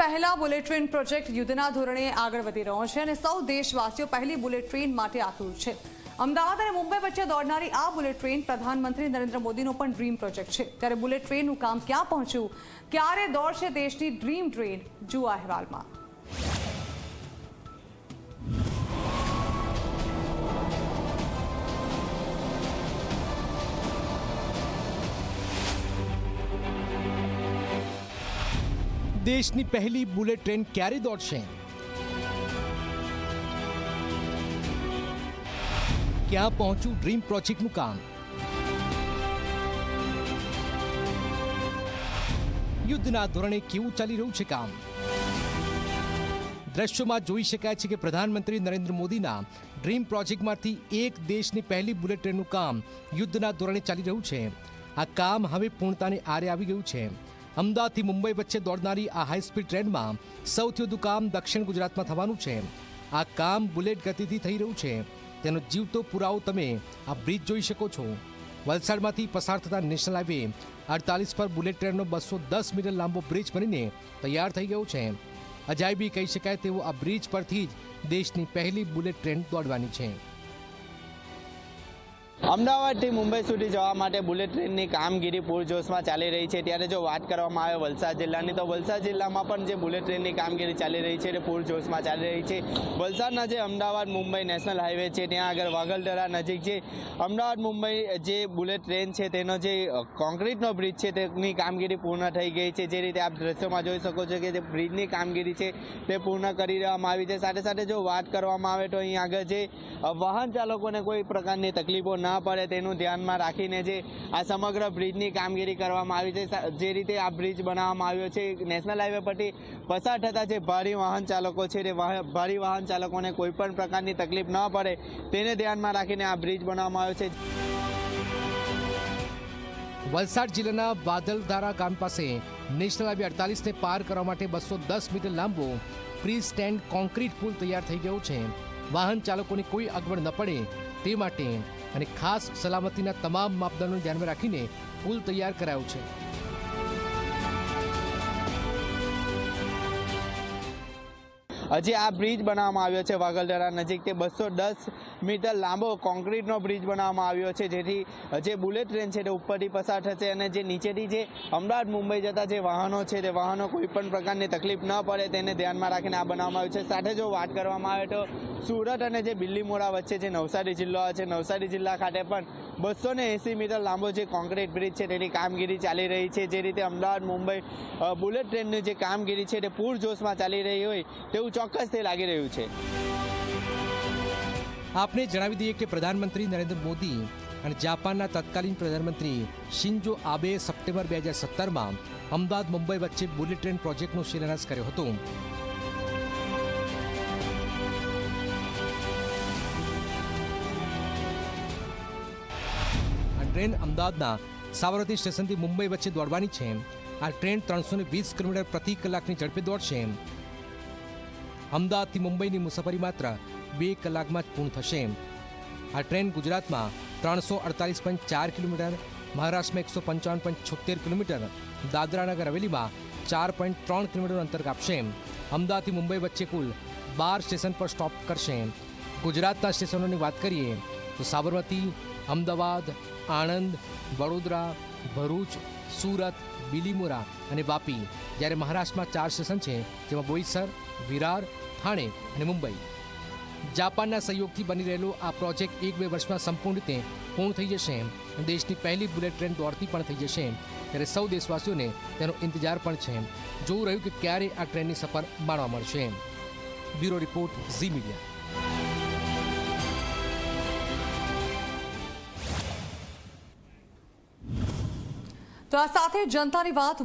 પહેલા bullet train project યુદ્ધના ધોરણે આગળ વધી રહ્યો છે અને સૌ દેશવાસીઓ પહેલી બુલેટ ટ્રેન માટે આતુર છે. અમદાવાદ અને મુંબઈ વચ્ચે દોડનારી આ બુલેટ ટ્રેન પ્રધાનમંત્રી નરેન્દ્ર મોદીનો પણ ડ્રીમ પ્રોજેક્ટ છે. ત્યારે બુલેટ ટ્રેનનું કામ ક્યાં પહોંચ્યું? ક્યારે દોડશે દેશની ડ્રીમ ટ્રેન? જુઓ અહેવાલમાં. દેશની પહેલી બુલેટ ટ્રેન ક્યારે દોડશે? ક્યાં પહોંચ્યું ડ્રીમ પ્રોજેક્ટનું કામ? યુદ્ધના ધોરણે કેવું ચાલી રહ્યું છે કામ? દ્રશ્યોમાં જોઈ શકાય છે કે પ્રધાનમંત્રી નરેન્દ્ર મોદીના ડ્રીમ પ્રોજેક્ટમાંથી એક દેશની પહેલી બુલેટ ટ્રેનનું કામ યુદ્ધના ધોરણે ચાલી રહ્યું છે. આ કામ હવે પૂર્ણતાને આરે આવી ગયું છે. અમદાવાદથી મુંબઈ વચ્ચે દોડનારી આ હાઈસ્પીડ ટ્રેનમાં સૌથી વધુ કામ દક્ષિણ ગુજરાતમાં થવાનું છે. આ કામ બુલેટ ગતિથી થઈ રહ્યું છે. તેનો જીવતો પુરાવો તમે આ બ્રિજ જોઈ શકો છો. વલસાડમાંથી પસાર થતા નેશનલ હાઈવે અડતાલીસ પર બુલેટ ટ્રેનનો બસો દસ મીટર લાંબો બ્રિજ બનીને તૈયાર થઈ ગયો છે. અજાયબી કહી શકાય તેવું આ બ્રિજ પરથી જ દેશની પહેલી બુલેટ ટ્રેન દોડવાની છે. અમદાવાદથી મુંબઈ સુધી જવા માટે બુલેટ ટ્રેનની કામગીરી પૂરજોશમાં ચાલી રહી છે. ત્યારે જો વાત કરવામાં આવે વલસાડ જિલ્લાની, તો વલસાડ જિલ્લામાં પણ જે બુલેટ ટ્રેનની કામગીરી ચાલી રહી છે, તે પૂરજોશમાં ચાલી રહી છે. વલસાડના જે અમદાવાદ મુંબઈ નેશનલ હાઈવે છે, ત્યાં આગળ વાગલધરા નજીક જે અમદાવાદ મુંબઈ જે બુલેટ ટ્રેન છે, તેનો જે કોન્ક્રીટનો બ્રિજ છે, તેની કામગીરી પૂર્ણ થઈ ગઈ છે. જે રીતે આપ દ્રશ્યોમાં જોઈ શકો છો કે જે બ્રિજની કામગીરી છે, તે પૂર્ણ કરી દેવામાં આવી છે. સાથે સાથે જો વાત કરવામાં આવે તો અહીં આગળ જે વાહન ચાલકોને કોઈ પ્રકારની તકલીફો ના પડે તેનું ધ્યાનમાં રાખીને જે આ સમગ્ર બ્રિજની કામગીરી કરવામાં આવી છે જે રીતે આ બ્રિજ બનાવવામાં આવ્યો છે, નેશનલ હાઈવે પરથી પસાર થતા જે ભારી વાહન ચાલકો છે તે ભારે વાહન ચાલકોને કોઈ પણ પ્રકારની તકલીફ ન પડે તેને ધ્યાનમાં રાખીને આ બ્રિજ બનાવવામાં આવ્યો છે. વલસાડ જિલ્લાના વાદલધારા ગામ પાસે નેશનલ હાઈવે અડતાલીસને પાર કરવા માટે બસો દસ મીટર લાંબો પ્રી સ્ટેન્ડ કોન્ક્રીટ પુલ તૈયાર થઈ ગયો છે. વાહન ચાલકોને કોઈ અગવડ ન પડે તે માટે અને ખાસ સલામતીના તમામ માપદંડો ધ્યાનમાં રાખીને પુલ તૈયાર કરાયો છે. હજી આ બ્રિજ બનાવવામાં આવ્યો છે વાગલધરા નજીક તે બસો દસ મીટર લાંબો કોન્ક્રીટનો બ્રિજ બનાવવામાં આવ્યો છે. જેથી જે બુલેટ ટ્રેન છે તે ઉપરથી પસાર થશે અને જે નીચેથી જે અમદાવાદ મુંબઈ જતા જે વાહનો છે તે વાહનો કોઈપણ પ્રકારની તકલીફ ન પડે તેને ધ્યાનમાં રાખીને આ બનાવવામાં આવ્યું છે. સાથે જો વાત કરવામાં આવે તો સુરત અને જે બિલ્લીમોરા વચ્ચે જે નવસારી જિલ્લો છે, નવસારી જિલ્લા ખાતે પણ બસો ને એંસી મીટર લાંબો જે કોન્ક્રીટ બ્રિજ છે તેની કામગીરી ચાલી રહી છે. જે રીતે અમદાવાદ, મુંબઈ બુલેટ ટ્રેનની જે કામગીરી છે તે પૂરજોશમાં ચાલી રહી હોય તેવું ચોક્કસથી લાગી રહ્યું છે. આપને જણાવી દઈએ કે પ્રધાનમંત્રી નરેન્દ્ર મોદી અને જાપાનના તત્કાલીન પ્રધાનમંત્રી શિન્જો આબે સપ્ટેમ્બર બે હજાર સત્તરમાં અમદાવાદ, મુંબઈ વચ્ચે બુલેટ ટ્રેન પ્રોજેક્ટનો શિલાન્યાસ કર્યો હતો. ટ્રેન અમદાવાદના સાબરમતી સ્ટેશનથી મુંબઈ વચ્ચે દોડવાની છે. આ ટ્રેન ત્રણસો વીસ કિલોમીટર પ્રતિ કલાકની ઝડપે દોડશે. અમદાવાદથી મુંબઈની મુસાફરી માત્ર બે કલાકમાં જ પૂર્ણ થશે. આ ટ્રેન ગુજરાતમાં ત્રણસો અડતાલીસ પોઈન્ટ ચાર કિલોમીટર, મહારાષ્ટ્રમાં એકસો પંચાવન પોઈન્ટ છોતેર કિલોમીટર, દાદરાનગર હવેલીમાં ચાર પોઈન્ટ ત્રણ કિલોમીટર અંતર કાપશે. અમદાવાદથી મુંબઈ વચ્ચે કુલ બાર સ્ટેશન પર સ્ટોપ કરશે. ગુજરાતના સ્ટેશનોની વાત કરીએ તો સાબરમતી, અમદાવાદ આણંદ, વડોદરા, ભરૂચ, સુરત, બિલીમોરા અને વાપી જ્યારે મહારાષ્ટ્રમાં ચાર સ્ટેશન છે, જેમાં બોઈસર, વિરાર, થાણે અને મુંબઈ. જાપાનના સહયોગથી બની રહેલો આ પ્રોજેક્ટ એક બે વર્ષમાં સંપૂર્ણ રીતે પૂર્ણ થઈ જશે દેશની પહેલી બુલેટ ટ્રેન દોડતી પણ થઈ જશે ત્યારે સૌ દેશવાસીઓને તેનો ઇંતજાર પણ છે. જોવું રહ્યું કે ક્યારે આ ટ્રેનની સફર માણવા મળશે. Bureau report Zee media. તો આ સાથે જનતાની વાત